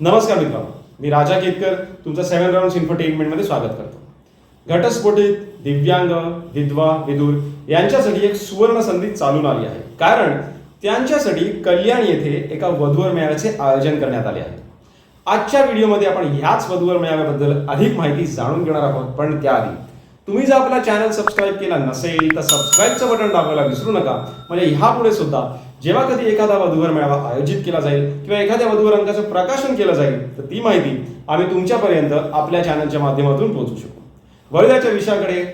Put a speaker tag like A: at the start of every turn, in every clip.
A: नमस्कार मित्रांनो मी राजा केतकर तुमचं सेव्हन राऊंड इन्फरटेनमेंटमध्ये स्वागत करतो. घटस्फोटित दिव्यांग विधवा विदूर यांच्यासाठी एक सुवर्ण संधी चालून आली आहे. कारण त्यांच्यासाठी कल्याण येथे एका वधूवर मेळाव्याचे आयोजन करण्यात आले आहे. आजच्या व्हिडिओमध्ये आपण ह्याच वधूवर मेळाव्याबद्दल अधिक माहिती जाणून घेणार आहोत पण त्याआधी तुम्ही जर आपला चॅनल सबस्क्राईब केला नसेल तर सबस्क्राईबचं बटन दाबायला विसरू नका. म्हणजे ह्यापुढे सुद्धा जेव्हा कधी एखादा वधूवर मेळावा आयोजित केला जाईल किंवा एखाद्या वधूवर अंकाचं प्रकाशन केलं जाईल तर ती माहिती आम्ही तुमच्यापर्यंत आपल्या चॅनलच्या माध्यमातून पोहोचू शकू. वळद्याच्या विषयाकडे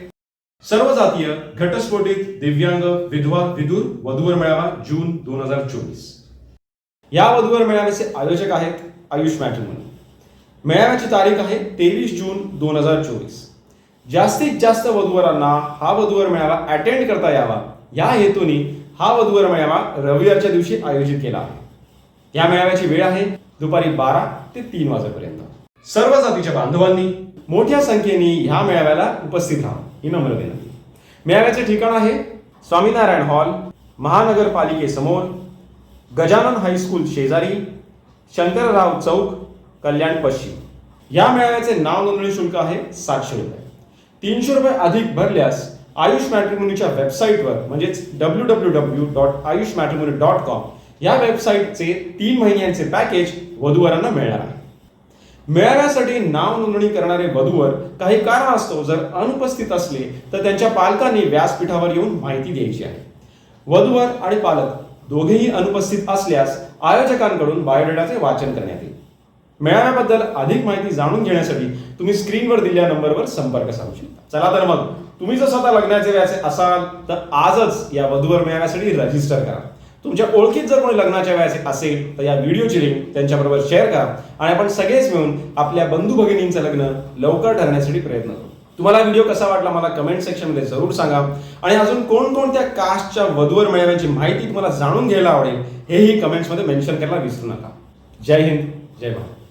A: सर्व जातीय घटस्फोटित दिव्यांग विधवा विदूर वधूवर मेळावा जून दोन हजार चोवीस. या वधूवर मेळाव्याचे आयोजक आहेत आयुष मॅट्रिमोनी. मेळाव्याची तारीख आहे तेवीस जून दोन हजार चोवीस. जास्तीत जास्त वधूवरांना हा वधूवर मेळावा अटेंड करता यावा. या हेतूने हा वधूवर मेळावा रविवारच्या दिवशी आयोजित केला आहे. या मेळाव्याची वेळ आहे दुपारी बारा ते तीन वाजेपर्यंत. सर्व जातीच्या बांधवांनी मोठ्या संख्येने ह्या मेळाव्याला उपस्थित राहा ही नम्र विनंती. मेळाव्याचे ठिकाण आहे स्वामीनारायण हॉल महानगरपालिकेसमोर गजानन हायस्कूल शेजारी शंकरराव चौक कल्याण पश्चिम. या मेळाव्याचे नाव नोंदणी शुल्क आहे सातशे रुपये. तीनशे रुपये अधिक भरल्यास आयुष मॅट्रिमोनीच्या वेबसाईटवर म्हणजेच W W W dot Ayush matrimony dot com या वेबसाईटचे तीन महिन्यांचे पॅकेज वधूवरांना मिळणार आहे. मेळाव्यासाठी नाव नोंदणी करणारे वधूवर काही कारणास्तव जर अनुपस्थित असले तर त्यांच्या पालकांनी व्यासपीठावर येऊन माहिती द्यायची आहे. वधूवर आणि पालक दोघेही अनुपस्थित असल्यास आयोजकांकडून बायोडेटाचे वाचन करण्यात येईल. मेळाव्याबद्दल अधिक माहिती जाणून घेण्यासाठी तुम्ही स्क्रीनवर दिलेल्या नंबरवर संपर्क साधू शकता. चला तर मग तुम्ही जर स्वतः लग्नाचे व्याचे असाल तर आजच या वधूवर मेळाव्यासाठी रजिस्टर करा. तुमच्या ओळखीत जर कोणी लग्नाच्या वयाचे असेल तर या व्हिडिओची लिंक त्यांच्याबरोबर शेअर करा आणि आपण सगळेच मिळून आपल्या बंधू भगिनींचं लग्न लवकर ठरण्यासाठी प्रयत्न करू. तुम्हाला व्हिडिओ कसा वाटला मला कमेंट सेक्शनमध्ये जरूर सांगा. आणि अजून कोणकोणत्या कास्टच्या वधूवर मेळाव्याची माहिती तुम्हाला जाणून घ्यायला आवडेल हेही कमेंट्समध्ये मेन्शन करायला विसरू नका. जय हिंद जय भारत.